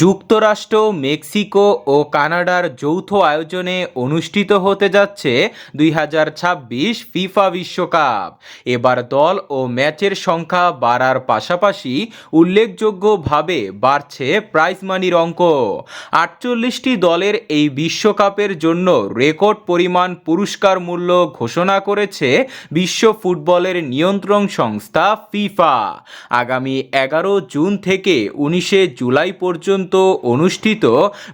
যুক্তরাষ্ট্র, মেক্সিকো ও কানাডার যৌথ আয়োজনে অনুষ্ঠিত হতে যাচ্ছে দুই হাজার ছাব্বিশ ফিফা বিশ্বকাপ। এবার দল ও ম্যাচের সংখ্যা বাড়ার পাশাপাশি উল্লেখযোগ্যভাবে বাড়ছে প্রাইজ মানির অঙ্ক। আটচল্লিশটি দলের এই বিশ্বকাপের জন্য রেকর্ড পরিমাণ পুরস্কার মূল্য ঘোষণা করেছে বিশ্ব ফুটবলের নিয়ন্ত্রণ সংস্থা ফিফা। আগামী এগারো জুন থেকে উনিশে জুলাই পর্যন্ত অনুষ্ঠিত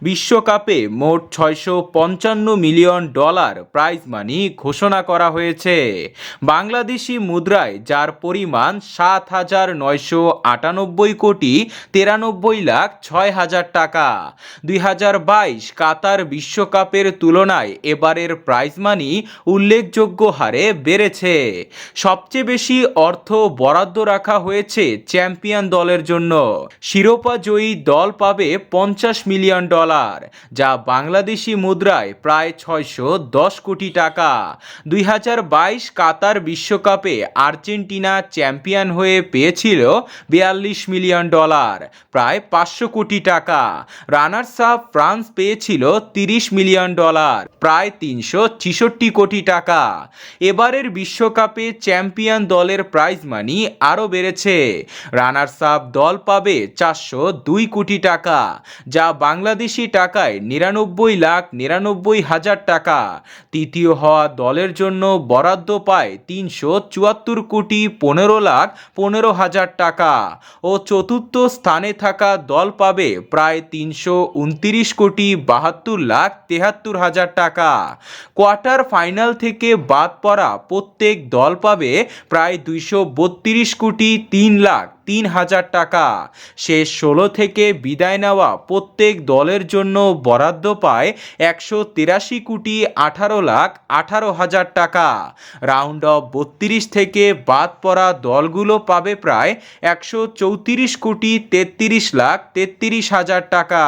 বিশ্বকাপে মোট ছয়শো পঞ্চান্ন মিলিয়ন ডলার প্রাইজ মানি ঘোষণা করা হয়েছে। বাংলাদেশি মুদ্রায়, যার পরিমাণ সাত হাজার নয়শো আটানব্বই কোটি তিরানব্বই লাখ ছয় হাজার টাকা। দুই বাইশ কাতার বিশ্বকাপের তুলনায় এবারের প্রাইজ মানি উল্লেখযোগ্য হারে বেড়েছে। সবচেয়ে বেশি অর্থ বরাদ্দ রাখা হয়েছে চ্যাম্পিয়ন দলের জন্য। শিরোপা জয়ী দল পাবে পঞ্চাশ মিলিয়ন ডলার, যা বাংলাদেশি মুদ্রায় প্রায় ছয়শো দশ কোটি টাকা। দুই হাজার বাইশ কাতার বিশ্বকাপে আর্জেন্টিনা চ্যাম্পিয়ন হয়ে পেয়েছিল বিয়াল্লিশ মিলিয়ন ডলার, প্রায় পাঁচশো কোটি টাকা। রানার্স আপ ফ্রান্স পেয়েছিল তিরিশ মিলিয়ন ডলার, প্রায় তিনশো ছিষট্টি কোটি টাকা। এবারের বিশ্বকাপে চ্যাম্পিয়ন দলের প্রাইজ মানি আরও বেড়েছে। রানার্স আপ দল পাবে চারশো দুই কোটি টাকা। যা বাংলাদেশি টাকায় নিরানব্বই লাখ নিরানব্বই হাজার টাকা। তৃতীয় হওয়া দলের জন্য বরাদ্দ পায় তিনশো চুয়াত্তর কোটি পনেরো লাখ পনেরো হাজার টাকা ও চতুর্থ স্থানে থাকা দল পাবে প্রায় তিনশো উনত্রিশ কোটি বাহাত্তর লাখ তেহাত্তর হাজার টাকা। কোয়ার্টার ফাইনাল থেকে বাদ পড়া প্রত্যেক দল পাবে প্রায় দুইশো বত্রিশ কোটি তিন লাখ তিন হাজার টাকা। শেষ ষোলো থেকে বিদায় নেওয়া প্রত্যেক দলের জন্য বরাদ্দ পায় একশো তিরাশি কোটি আঠারো লাখ আঠারো হাজার টাকা। রাউন্ড অফ বত্রিশ থেকে বাদ পড়া দলগুলো পাবে প্রায় একশো চৌত্রিশ কোটি তেত্রিশ লাখ তেত্রিশ হাজার টাকা।